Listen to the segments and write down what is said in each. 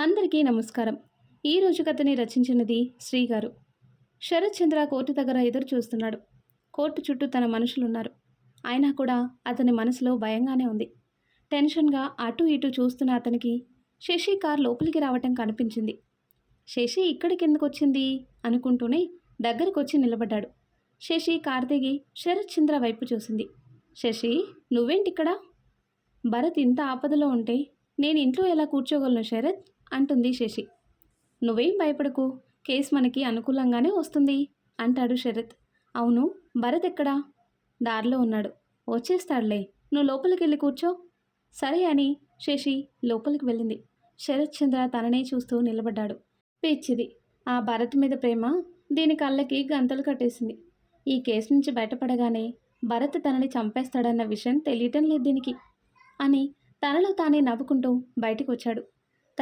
అందరికీ నమస్కారం. ఈరోజు కథని రచించినది శ్రీగారు. శరత్ చంద్ర కోర్టు దగ్గర ఎదురు చూస్తున్నాడు. కోర్టు చుట్టూ తన మనుషులున్నారు. అయినా కూడా అతని మనసులో భయంగానే ఉంది. టెన్షన్గా అటు ఇటు చూస్తున్న అతనికి శశి కార్ లోపలికి రావటం కనిపించింది. శశి ఇక్కడికి ఎందుకు వచ్చింది అనుకుంటూనే దగ్గరకు వచ్చి నిలబడ్డాడు. శశి కార్ దిగి శరత్ చంద్ర వైపు చూసింది. శశి నువ్వేంటిక్కడ? భరత్ ఇంత ఆపదలో ఉంటే నేను ఇంట్లో ఎలా కూర్చోగలను శరత్? అంటుంది శశి. నువ్వేం భయపడకు. కేసు మనకి అనుకూలంగానే వస్తుంది అంటాడు శరత్. అవును భరత్ ఎక్కడా? దారిలో ఉన్నాడు. వచ్చేస్తాడులే. నువ్వు లోపలికి వెళ్ళి కూర్చో. సరే అని శశి లోపలికి వెళ్ళింది. శరత్ చంద్ర తననే చూస్తూ నిలబడ్డాడు. పిచ్చిది. ఆ భరత్ మీద ప్రేమ దీని కళ్ళకి గంతలు కట్టేసింది. ఈ కేసు నుంచి బయటపడగానే భరత్ తనని చంపేస్తాడన్న విషయం తెలియటం లేదు దీనికి అని తనలో తానే నవ్వుకుంటూ బయటకు వచ్చాడు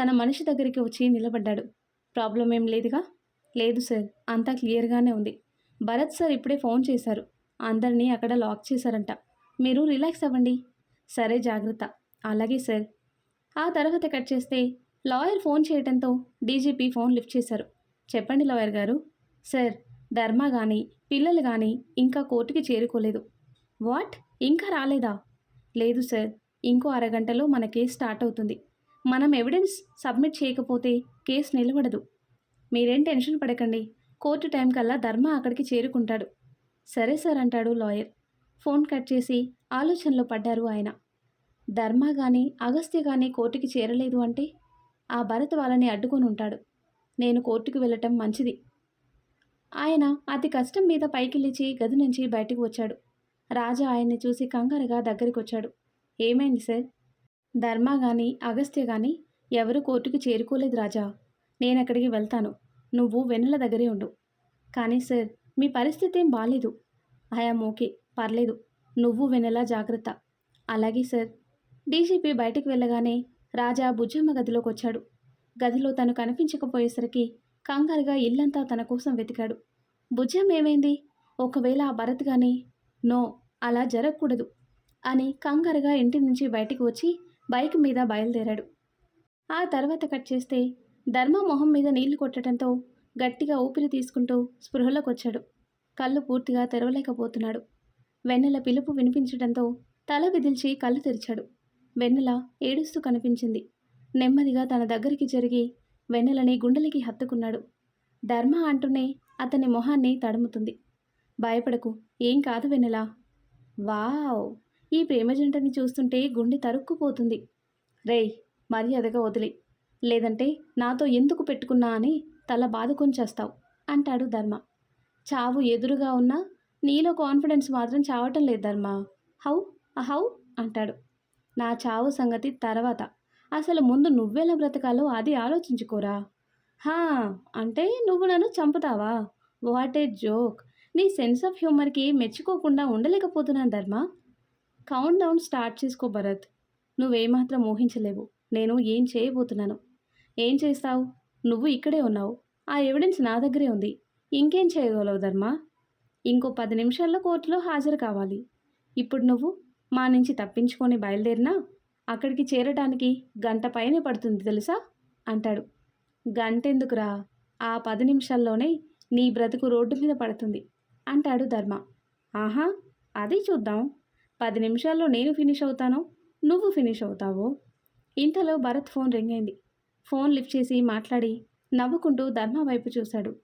తన మనిషి దగ్గరికి వచ్చి నిలబడ్డాడు. ప్రాబ్లం ఏం లేదుగా? లేదు సార్ అంతా క్లియర్గానే ఉంది. భరత్ సార్ ఇప్పుడే ఫోన్ చేశారు. అందరినీ అక్కడ లాక్ చేశారంట. మీరు రిలాక్స్ అవ్వండి. సరే జాగ్రత్త. అలాగే సార్. ఆ తర్వాత కట్ చేస్తే లాయర్ ఫోన్ చేయడంతో డీజీపీ ఫోన్ లిఫ్ట్ చేశారు. చెప్పండి లాయర్ గారు. సార్ ధర్మ కానీ పిల్లలు కానీ ఇంకా కోర్టుకి చేరుకోలేదు. వాట్? ఇంకా రాలేదా? లేదు సార్. ఇంకో అరగంటలో మన కేసు స్టార్ట్ అవుతుంది. మనం ఎవిడెన్స్ సబ్మిట్ చేయకపోతే కేసు నిలబడదు. మీరేం టెన్షన్ పడకండి. కోర్టు టైం కల్లా ధర్మ అక్కడికి చేరుకుంటాడు. సరే సార్ అంటాడు లాయర్. ఫోన్ కట్ చేసి ఆలోచనలో పడ్డారు ఆయన. ధర్మ కానీ అగస్త్య కానీ కోర్టుకి చేరలేదు అంటే ఆ భరత్ వాళ్ళని అడ్డుకొని ఉంటాడు. నేను కోర్టుకు వెళ్ళటం మంచిది. ఆయన అతి కష్టం మీద పైకి లేచి గది నుంచి బయటకు వచ్చాడు. రాజా ఆయన్ని చూసి కంగారుగా దగ్గరికి వచ్చాడు ఏమైంది సార్? ధర్మ కానీ అగస్త్య కానీ ఎవరు కోర్టుకు చేరుకోలేదు రాజా. నేను అక్కడికి వెళ్తాను. నువ్వు వెన్నెల దగ్గరే ఉండు. కానీ సార్ మీ పరిస్థితి ఏం బాగాలేదు ఐఆమ్ ఓకే. పర్లేదు. నువ్వు వెన్నెల జాగ్రత్త. అలాగే సార్. డీజీపీ బయటికి వెళ్ళగానే రాజా బుజ్జమ్మ గదిలోకి వచ్చాడు గదిలో తను కనిపించకపోయేసరికి కంగారుగా ఇల్లంతా తన కోసం వెతికాడు. బుజ్జమ్మ ఏమైంది ఒకవేళ ఆ భరత్ కానీ నో అలా జరగకూడదు. అని కంగారుగా ఇంటి నుంచి బయటికి వచ్చి బైక్ మీద బయలుదేరాడు. ఆ తర్వాత కట్ చేస్తే ధర్మ మొహం మీద నీళ్ళు కొట్టడంతో గట్టిగా ఊపిరి తీసుకుంటూ స్పృహలోకి వచ్చాడు కళ్ళు పూర్తిగా తెరవలేకపోతున్నాడు. వెన్నెల పిలుపు వినిపించడంతో తల విదిల్చి కళ్ళు తెరిచాడు. వెన్నెల ఏడుస్తూ కనిపించింది. నెమ్మదిగా తన దగ్గరికి జరిగి వెన్నెలని గుండెలకి హత్తుకున్నాడు. ధర్మ అంటూనే అతని మొహాన్ని తడుముతుంది. భయపడకు ఏం కాదు వెన్నెల. వావ్! ఈ ప్రేమ జంటని చూస్తుంటే గుండె తరుక్కుపోతుంది. రేయ్ మర్యాదగా వదిలి. లేదంటే నాతో ఎందుకు పెట్టుకున్నా అని తల బాదుకొని చేస్తావు అంటాడు ధర్మ. చావు ఎదురుగా ఉన్నా నీలో కాన్ఫిడెన్స్ మాత్రం చావటం లేదు ధర్మ. హౌ? హౌ? అంటాడు. నా చావు సంగతి తర్వాత. అసలు ముందు నువ్వెలా బ్రతకాలో అది ఆలోచించుకోరా. హా అంటే నువ్వు నన్ను చంపుతావా? What a joke. నీ సెన్స్ ఆఫ్ హ్యూమర్కి మెచ్చుకోకుండా ఉండలేకపోతున్నాను ధర్మ. కౌంట్ డౌన్ స్టార్ట్ చేసుకో భరత్. నువ్వేమాత్రం ఊహించలేవు. నేను ఏం చేయబోతున్నాను? ఏం చేస్తావు? నువ్వు ఇక్కడే ఉన్నావు. ఆ ఎవిడెన్స్ నా దగ్గరే ఉంది. ఇంకేం చేయగలవు ధర్మ? ఇంకో పది నిమిషాల్లో కోర్టులో హాజరు కావాలి. ఇప్పుడు నువ్వు మా నుంచి తప్పించుకొని బయలుదేరినా? అక్కడికి చేరటానికి గంట పైనే పడుతుంది తెలుసా? అంటాడు. గంటెందుకురా? ఆ పది నిమిషాల్లోనే నీ బ్రతుకు రోడ్డు మీద పడుతుంది. అంటాడు ధర్మ. ఆహా అది చూద్దాం. పది నిమిషాల్లో నేను ఫినిష్ అవుతాను నువ్వు ఫినిష్ అవుతావో? ఇంతలో భరత్ ఫోన్ రింగ్ అయింది. ఫోన్ లిఫ్ట్ చేసి మాట్లాడి నవ్వుకుంటూ ధర్మ వైపు చూశాడు.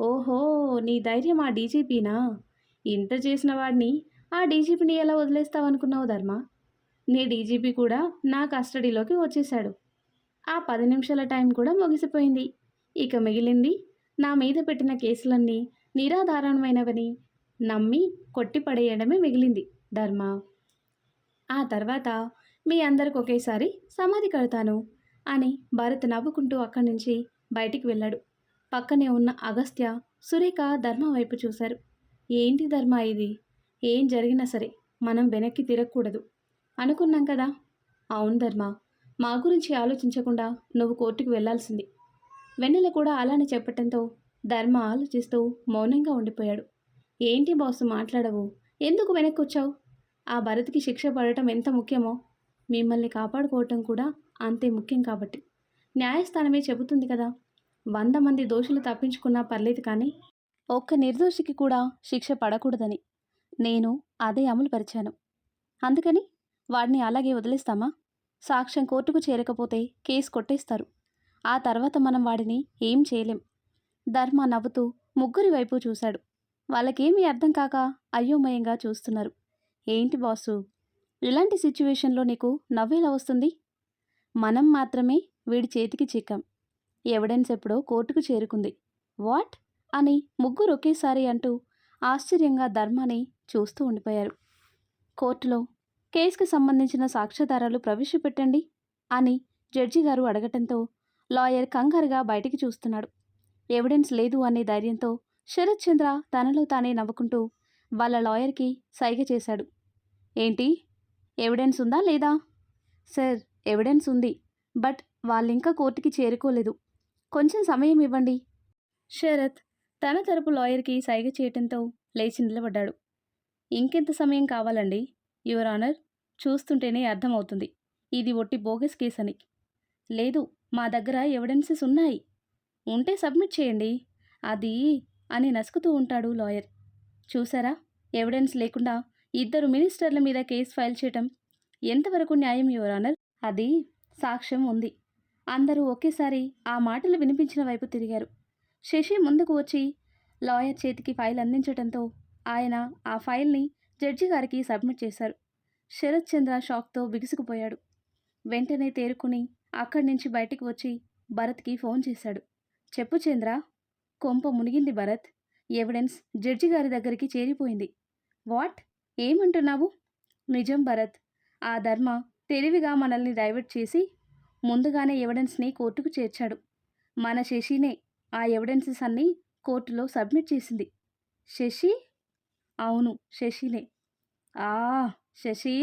ఓహో నీ ధైర్యం ఆ డీజీపీనా? ఇంత చేసిన వాడిని ఆ డీజీపీని ఎలా వదిలేస్తావనుకున్నావు ధర్మ? నీ డీజీపీ కూడా నా కస్టడీలోకి వచ్చేశాడు. ఆ పది నిమిషాల టైం కూడా ముగిసిపోయింది. ఇక మిగిలింది నా మీద పెట్టిన కేసులన్నీ నిరాధారణమైనవని నమ్మి కొట్టిపడేయడమే మిగిలింది. ధర్మ. ఆ తర్వాత మీ అందరికి ఒకేసారి సమాధి కడతాను అని భరత్ నవ్వుకుంటూ అక్కడి నుంచి బయటికి వెళ్ళాడు. పక్కనే ఉన్న అగస్త్య సురేఖ ధర్మ వైపు చూశారు. ఏంటి ధర్మ ఇది? ఏం జరిగినా సరే మనం వెనక్కి తిరగకూడదు. అనుకున్నాం కదా? అవును ధర్మ. మా గురించి ఆలోచించకుండా నువ్వు కోర్టుకు వెళ్ళాల్సింది. వెన్నెల కూడా అలానే చెప్పటంతో ధర్మ ఆలోచిస్తూ మౌనంగా ఉండిపోయాడు. ఏంటి బాసు మాట్లాడవు? ఎందుకు వెనక్కి వచ్చావు ఆ భరత్కి శిక్ష పడటం ఎంత ముఖ్యమో మిమ్మల్ని కాపాడుకోవటం కూడా అంతే ముఖ్యం కాబట్టి. న్యాయస్థానమే చెబుతుంది కదా. వంద మంది దోషులు తప్పించుకున్నా పర్లేదు కానీ ఒక్క నిర్దోషికి కూడా శిక్ష పడకూడదని నేను అదే అమలు పరిచాను అందుకని వాడిని అలాగే వదిలేస్తామా? సాక్ష్యం కోర్టుకు చేరకపోతే కేసు కొట్టేస్తారు. ఆ తర్వాత మనం వాడిని ఏం చేయలేం. ధర్మ నవ్వుతూ ముగ్గురి వైపు చూశాడు. వాళ్ళకేమీ అర్థం కాక అయోమయంగా చూస్తున్నారు. ఏంటి బాసు? ఇలాంటి సిచ్యువేషన్లో నీకు నవ్వేలా వస్తుంది? మనం మాత్రమే వీడి చేతికి చిక్కాం. ఎవిడెన్స్ ఎప్పుడో కోర్టుకు చేరుకుంది. వాట్? అని ముగ్గురు ఒకేసారి అంటూ ఆశ్చర్యంగా ధర్మాని చూస్తూ ఉండిపోయారు. కోర్టులో కేసుకు సంబంధించిన సాక్ష్యాధారాలు ప్రవేశపెట్టండి అని జడ్జి గారు అడగటంతో లాయర్ కంగారుగా బయటికి చూస్తున్నాడు. ఎవిడెన్స్ లేదు అనే ధైర్యంతో శరత్ చంద్ర తనలో తానే నవ్వుకుంటూ వాళ్ళ లాయర్కి సైగ చేశాడు. ఏంటి? ఎవిడెన్స్ ఉందా లేదా? సార్ ఎవిడెన్స్ ఉంది. బట్ వాళ్ళింకా కోర్టుకి చేరుకోలేదు. కొంచెం సమయం ఇవ్వండి. శరత్ తన తరపు లాయర్కి సైగ చేయటంతో లేచి నిలబడ్డాడు. ఇంకెంత సమయం కావాలండి? యువర్ ఆనర్ చూస్తుంటేనే అర్థమవుతుంది. ఇది ఒట్టి బోగస్ కేస్ అని లేదు మా దగ్గర ఎవిడెన్సెస్ ఉన్నాయి. ఉంటే సబ్మిట్ చేయండి. అది అని నసుకుతూ ఉంటాడు లాయర్. చూసారా? ఎవిడెన్స్ లేకుండా ఇద్దరు మినిస్టర్ల మీద కేసు ఫైల్ చేయటం ఎంతవరకు న్యాయం యువర్ అది సాక్ష్యం ఉంది. అందరూ ఒకేసారి ఆ మాటలు వినిపించిన వైపు తిరిగారు. శశి ముందుకు వచ్చి లాయర్ చేతికి ఫైల్ అందించడంతో ఆయన ఆ ఫైల్ని జడ్జి గారికి సబ్మిట్ చేశారు. శరత్ చంద్ర షాక్తో బిగుసుకుపోయాడు. వెంటనే తేరుకుని అక్కడి నుంచి బయటికి వచ్చి భరత్కి ఫోన్ చేశాడు. చెప్పు చంద్ర కొంప మునిగింది భరత్. ఎవిడెన్స్ జడ్జి గారి దగ్గరికి చేరిపోయింది. వాట్? ఏమంటున్నావు? నిజం భరత్. ఆ ధర్మ తెలివిగా మనల్ని డైవర్ట్ చేసి ముందుగానే ఎవిడెన్స్ని కోర్టుకు చేర్చాడు. మన శశినే ఆ ఎవిడెన్సెస్ అన్నీ కోర్టులో సబ్మిట్ చేసింది. శశి? అవును శశినే. ఆ శశి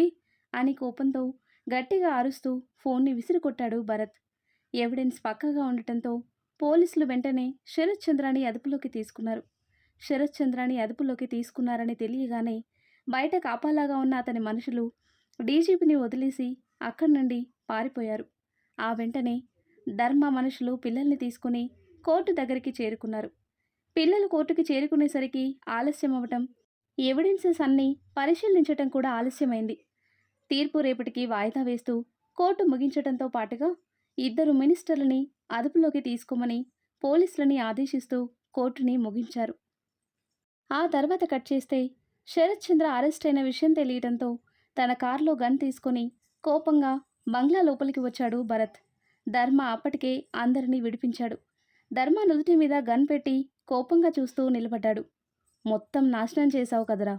అని కోపంతో గట్టిగా అరుస్తూ ఫోన్ని విసిరికొట్టాడు భరత్. ఎవిడెన్స్ పక్కగా ఉండటంతో పోలీసులు వెంటనే శరత్ చంద్రాని అదుపులోకి తీసుకున్నారు. శరత్ చంద్రాని అదుపులోకి తీసుకున్నారని తెలియగానే బయట కాపాలాగా ఉన్న అతని మనుషులు డీజీపీని వదిలేసి అక్కడి నుండి పారిపోయారు. ఆ వెంటనే ధర్మ మనుషులు పిల్లల్ని తీసుకుని కోర్టు దగ్గరికి చేరుకున్నారు. పిల్లలు కోర్టుకి చేరుకునేసరికి ఆలస్యం అవ్వటం ఎవిడెన్సెస్ అన్నీ పరిశీలించటం కూడా ఆలస్యమైంది. తీర్పు రేపటికి వాయిదా వేస్తూ కోర్టు ముగించటంతో పాటుగా ఇద్దరు మినిస్టర్లని అదుపులోకి తీసుకోమని పోలీసులని ఆదేశిస్తూ కోర్టుని ముగించారు. ఆ తర్వాత కట్ చేస్తే శరత్ చంద్ర అరెస్ట్ అయిన విషయం తెలియడంతో తన కారులో గన్ తీసుకొని కోపంగా బంగ్లా లోపలికి వచ్చాడు భరత్. ధర్మ అప్పటికే అందరినీ విడిపించాడు. ధర్మ నుదుటి మీద గన్ పెట్టి కోపంగా చూస్తూ నిలబడ్డాడు. మొత్తం నాశనం చేశావు కదరా.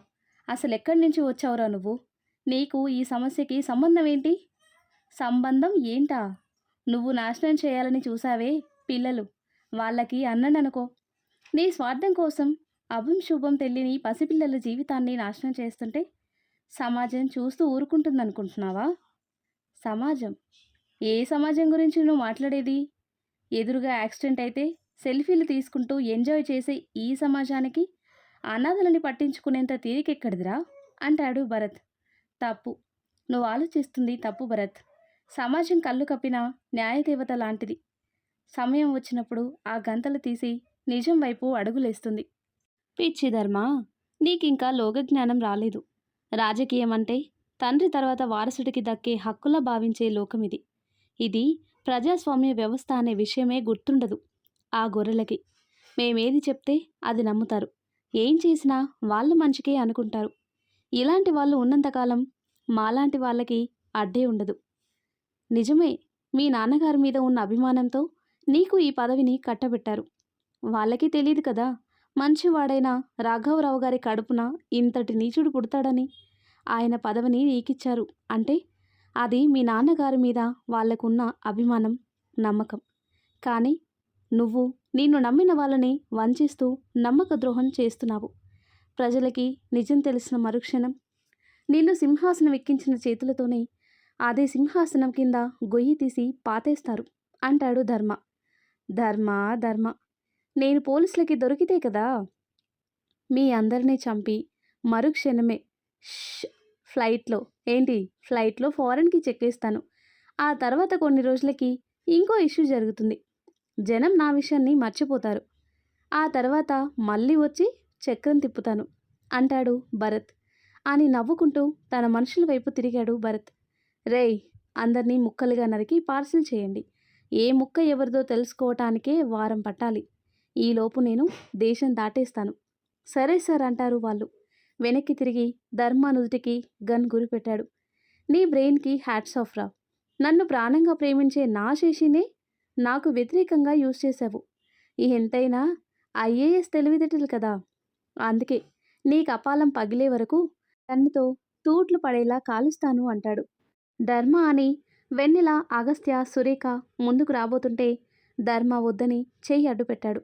అసలు ఎక్కడి నుంచి వచ్చావురా నువ్వు? నీకు ఈ సమస్యకి సంబంధం ఏంటి? సంబంధం ఏంటా? నువ్వు నాశనం చేయాలని చూసావే పిల్లలు. వాళ్ళకి అన్నననుకో నీ స్వార్థం కోసం అభం శుభం తెలియని పసిపిల్లల జీవితాన్ని నాశనం చేస్తుంటే సమాజం చూస్తూ ఊరుకుంటుందనుకుంటున్నావా? సమాజం. ఏ సమాజం గురించి నువ్వు మాట్లాడేది? ఎదురుగా యాక్సిడెంట్ అయితే సెల్ఫీలు తీసుకుంటూ ఎంజాయ్ చేసే ఈ సమాజానికి అనాథలని పట్టించుకునేంత తీరికెక్కడిదిరా? అంటాడు భరత్. తప్పు. నువ్వు ఆలోచిస్తుంది తప్పు భరత్. సమాజం కళ్ళు కప్పిన న్యాయదేవత లాంటిది. సమయం వచ్చినప్పుడు ఆ గంతలు తీసి నిజం వైపు అడుగులేస్తుంది. పిచ్చిధర్మ నీకింకా లోకజ్ఞానం రాలేదు. రాజకీయం అంటే తండ్రి తర్వాత వారసుడికి దక్కే హక్కులా భావించే లోకమిది. ఇది ఇది ప్రజాస్వామ్య వ్యవస్థ అనే విషయమే గుర్తుండదు ఆ గొర్రెలకి. మేమేది చెప్తే అది నమ్ముతారు. ఏం చేసినా వాళ్ళ మంచికే అనుకుంటారు. ఇలాంటి వాళ్ళు ఉన్నంతకాలం మాలాంటి వాళ్ళకి అడ్డే ఉండదు. నిజమే మీ నాన్నగారి మీద ఉన్న అభిమానంతో నీకు ఈ పదవిని కట్టబెట్టారు. వాళ్ళకి తెలియదు కదా మంచివాడైన రాఘవరావు గారి కడుపున ఇంతటి నీచుడు పుడతాడని? ఆయన పదవిని నీకిచ్చారు. అంటే అది మీ నాన్నగారి మీద వాళ్ళకున్న అభిమానం నమ్మకం. కానీ నువ్వు నిన్ను నమ్మిన వాళ్ళని వంచిస్తూ నమ్మక ద్రోహం చేస్తున్నావు. ప్రజలకి నిజం తెలిసిన మరుక్షణం. నిన్ను సింహాసనం ఎక్కించిన చేతులతోనే అదే సింహాసనం కింద గొయ్యి తీసి పాతేస్తారు. అంటాడు ధర్మ. ధర్మ ధర్మ. నేను పోలీసులకి దొరికితే కదా! మీ అందరినీ చంపి మరుక్షణమే ఫ్లైట్లో ఏంటి? ఫ్లైట్లో ఫారెన్కి చెక్కేస్తాను. ఆ తర్వాత కొన్ని రోజులకి ఇంకో ఇష్యూ జరుగుతుంది. జనం నా విషయాన్ని మర్చిపోతారు. ఆ తర్వాత మళ్ళీ వచ్చి చక్రం తిప్పుతాను. అంటాడు భరత్. అని నవ్వుకుంటూ తన మనుషుల వైపు తిరిగాడు భరత్. రేయ్ అందరినీ ముక్కలుగా నరికి పార్సిల్ చేయండి. ఏ ముక్క ఎవరిదో తెలుసుకోవటానికే వారం పట్టాలి. ఈలోపు నేను దేశం దాటేస్తాను. సరే సార్ అంటారు వాళ్ళు. వెనక్కి తిరిగి ధర్మ నుదుటికి గన్ గురిపెట్టాడు నీ బ్రెయిన్కి హ్యాట్స్ ఆఫ్ రా. నన్ను ప్రాణంగా ప్రేమించే నా శేషినే నాకు వ్యతిరేకంగా యూజ్ చేశావు. ఎంతైనా ఐఏఎస్ తెలివితేటలు కదా. అందుకే నీ కపాలం పగిలే వరకు తనతో తూట్లు పడేలా కాలుస్తాను అంటాడు. ధర్మ అని వెన్నెల అగస్త్య సురేఖ ముందుకు రాబోతుంటే ధర్మ వద్దని చెయ్యి అడ్డుపెట్టాడు.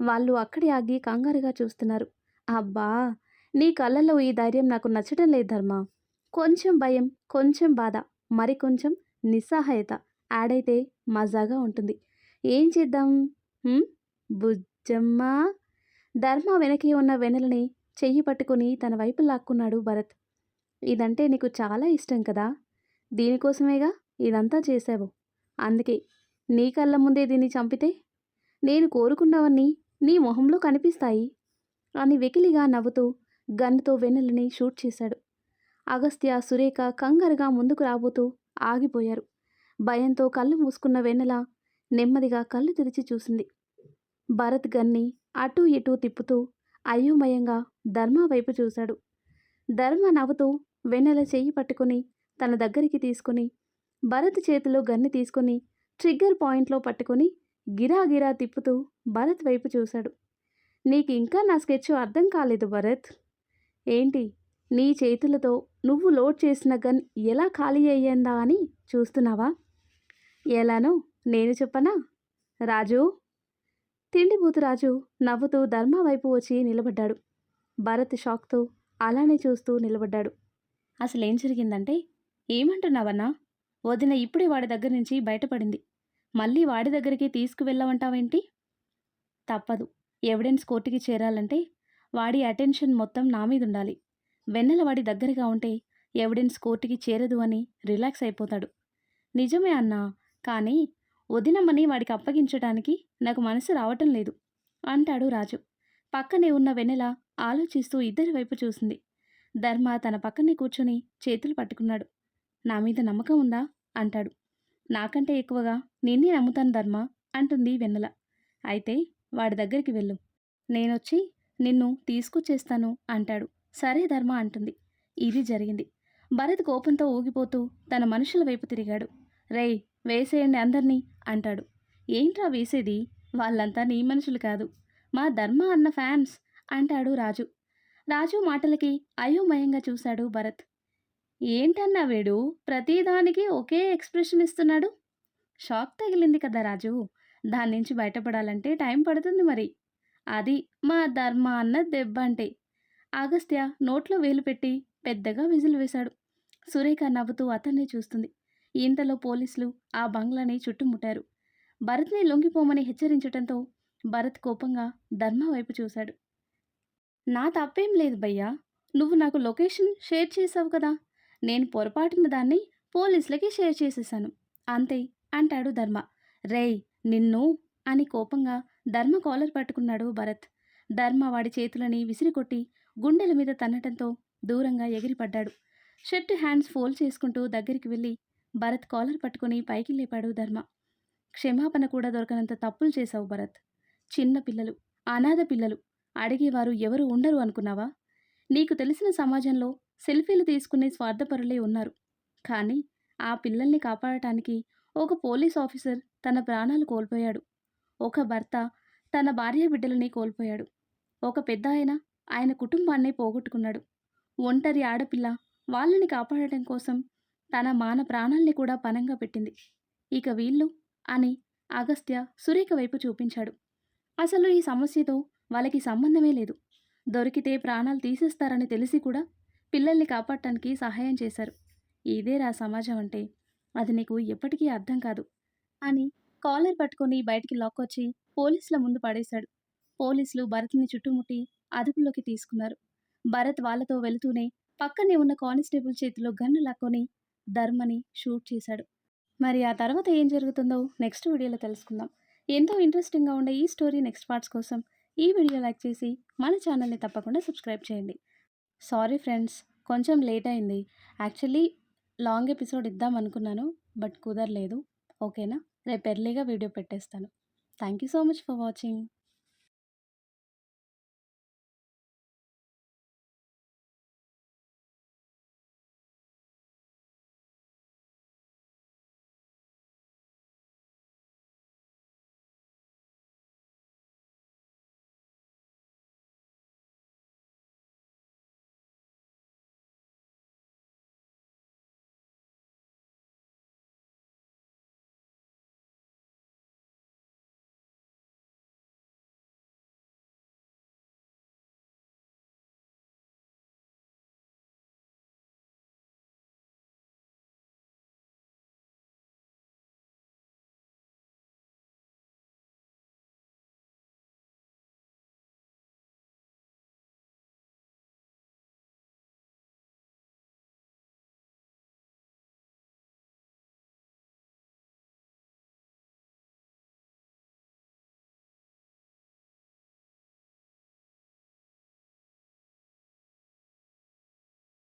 వాళ్ళు అక్కడే ఆగి కంగారుగా చూస్తున్నారు. అబ్బా! నీ కళ్ళల్లో ఈ ధైర్యం నాకు నచ్చడం లేదు ధర్మ. కొంచెం భయం కొంచెం బాధ మరి కొంచెం నిస్సహాయత యాడ్ అయితే మజాగా ఉంటుంది. ఏం చేద్దాం? బుజ్జమ్మ! ధర్మ వెనక్కి ఉన్న వెనలని చెయ్యి పట్టుకుని తన వైపు లాక్కున్నాడు భరత్. ఇదంటే నీకు చాలా ఇష్టం కదా? దీనికోసమేగా ఇదంతా చేశావు. అందుకే నీ కళ్ళ ముందే దీన్ని చంపితే నేను కోరుకున్నవన్నీ నీ మొహంలో కనిపిస్తాయి అని వెకిలిగా నవ్వుతూ గన్నుతో వెన్నెలని షూట్ చేశాడు. అగస్త్య సురేఖ కంగారుగా ముందుకు రాబోతూ ఆగిపోయారు. భయంతో కళ్ళు మూసుకున్న వెన్నెల నెమ్మదిగా కళ్ళు తెరిచి చూసింది. భరత్ గన్ని అటూ ఇటూ తిప్పుతూ అయోమయంగా ధర్మ వైపు చూశాడు. ధర్మ నవ్వుతూ వెన్నెల చెయ్యి పట్టుకుని తన దగ్గరికి తీసుకుని భరత్ చేతిలో గన్ని తీసుకుని ట్రిగ్గర్ పాయింట్లో పట్టుకొని గిరాగిరా తిప్పుతూ భరత్ వైపు చూశాడు. నీకు ఇంకా నా స్కెచ్ అర్థం కాలేదు భరత్. ఏంటి? నీ చేతులతో నువ్వు లోడ్ చేసిన గన్ ఎలా ఖాళీ అయ్యిందా అని చూస్తున్నావా? ఎలానో నేను చెప్పనా? రాజు? తిండిబూతు రాజు నవ్వుతూ ధర్మ వైపు వచ్చి నిలబడ్డాడు. భరత్ షాక్తో అలానే చూస్తూ నిలబడ్డాడు. అసలేం జరిగిందంటే? ఏమంటున్నావన్నా? వదిన ఇప్పుడే వాడి దగ్గర నుంచి బయటపడింది. మళ్ళీ వాడి దగ్గరికి తీసుకువెళ్ళవంటావేంటి తప్పదు. ఎవిడెన్స్ కోర్టుకి చేరాలంటే వాడి అటెన్షన్ మొత్తం నా మీద ఉండాలి వెన్నెల వాడి దగ్గరగా ఉంటే ఎవిడెన్స్ కోర్టుకి చేరదు అని రిలాక్స్ అయిపోతాడు. నిజమే అన్నా కానీ వదినమ్మని వాడికి అప్పగించడానికి నాకు మనసు రావటం లేదు అంటాడు రాజు. పక్కనే ఉన్న వెన్నెల ఆలోచిస్తూ ఇద్దరి వైపు చూసింది. ధర్మ తన పక్కనే కూర్చొని చేతులు పట్టుకున్నాడు. నా మీద నమ్మకం ఉందా? అంటాడు. నాకంటే ఎక్కువగా నిన్నే నమ్ముతాను ధర్మ అంటుంది వెన్నెల. అయితే వాడి దగ్గరికి వెళ్ళు. నేనొచ్చి నిన్ను తీసుకొచ్చేస్తాను అంటాడు. సరే ధర్మ అంటుంది. ఇది జరిగింది. భరత్ కోపంతో ఊగిపోతూ తన మనుషుల వైపు తిరిగాడు. రేయ్ వేసేయండి అందరినీ అంటాడు. ఏంట్రా వేసేది? వాళ్ళంతా నీ మనుషులు కాదు. మా ధర్మ అన్న ఫ్యాన్స్ అంటాడు రాజు. రాజు మాటలకి అయోమయంగా చూశాడు భరత్. ఏంటన్నా వీడు? ప్రతిదానికి ఒకే ఎక్స్ప్రెషన్ ఇస్తున్నాడు. షాక్ తగిలింది కదా రాజు. దాని నుంచి బయటపడాలంటే టైం పడుతుంది మరి. అది మా ధర్మ అన్న దెబ్బ అంటే. అగస్త్య నోట్లో వేలు పెట్టి పెద్దగా విజులు వేశాడు. సురేఖ నవ్వుతూ అతన్నే చూస్తుంది. ఇంతలో పోలీసులు ఆ బంగ్లాని చుట్టుముట్టారు. భరత్ని లొంగిపోమని హెచ్చరించటంతో భరత్ కోపంగా ధర్మ వైపు చూశాడు. నా తప్పేం లేదు భయ్యా. నువ్వు నాకు లొకేషన్ షేర్ చేసావు కదా. నేను పొరపాటున దాన్ని పోలీసులకి షేర్ చేసేసాను అంతే అంటాడు ధర్మ. రేయ్ నిన్ను అని కోపంగా ధర్మ కాలర్ పట్టుకున్నాడు భరత్. ధర్మ వాడి చేతులని విసిరికొట్టి గుండెల మీద తన్నటంతో దూరంగా ఎగిరిపడ్డాడు. షర్ట్ హ్యాండ్స్ ఫోల్డ్ చేసుకుంటూ దగ్గరికి వెళ్ళి భరత్ కాలర్ పట్టుకుని పైకి లేపాడు ధర్మ. క్షమాపణ కూడా దొరకనంత తప్పులు చేశావు భరత్. చిన్న పిల్లలు అనాథ పిల్లలు అడిగేవారు ఎవరు ఉండరు అనుకున్నావా? నీకు తెలిసిన సమాజంలో సెల్ఫీలు తీసుకునే స్వార్థపరులే ఉన్నారు. కానీ ఆ పిల్లల్ని కాపాడటానికి ఒక పోలీస్ ఆఫీసర్ తన ప్రాణాలు కోల్పోయాడు. ఒక భర్త తన భార్య బిడ్డలని కోల్పోయాడు. ఒక పెద్ద ఆయన ఆయన కుటుంబాన్ని పోగొట్టుకున్నాడు. ఒంటరి ఆడపిల్ల వాళ్ళని కాపాడటం కోసం తన మాన ప్రాణాల్ని కూడా పనంగా పెట్టింది. ఇక వీళ్ళు అని అగస్త్య సురేఖ వైపు చూపించాడు. అసలు ఈ సమస్యతో వాళ్ళకి సంబంధమే లేదు. దొరికితే ప్రాణాలు తీసేస్తారని తెలిసి కూడా పిల్లల్ని కాపాడటానికి సహాయం చేశారు. ఇదేరా సమాజం అంటే. అది నీకు ఎప్పటికీ అర్థం కాదు. అని కాలర్ పట్టుకొని బయటికి లాక్కొచ్చి పోలీసుల ముందు పడేశాడు. పోలీసులు భరత్ని చుట్టుముట్టి అదుపులోకి తీసుకున్నారు. భరత్ వాళ్ళతో వెళుతూనే పక్కనే ఉన్న కానిస్టేబుల్ చేతిలో గన్ను లాక్కొని ధర్మని షూట్ చేశాడు. మరి ఆ తర్వాత ఏం జరుగుతుందో నెక్స్ట్ వీడియోలో తెలుసుకుందాం. ఎంతో ఇంట్రెస్టింగ్గా ఉండే ఈ స్టోరీ నెక్స్ట్ పార్ట్స్ కోసం ఈ వీడియో లైక్ చేసి మన ఛానల్ని తప్పకుండా సబ్స్క్రైబ్ చేయండి. సారీ ఫ్రెండ్స్ కొంచెం లేట్ అయింది. యాక్చువల్లీ లాంగ్ ఎపిసోడ్ ఇద్దాం అనుకున్నాను బట్ కుదరలేదు. ఓకేనా? రేపు ఎర్లీగా వీడియో పెట్టేస్తాను. Thank you so much for watching.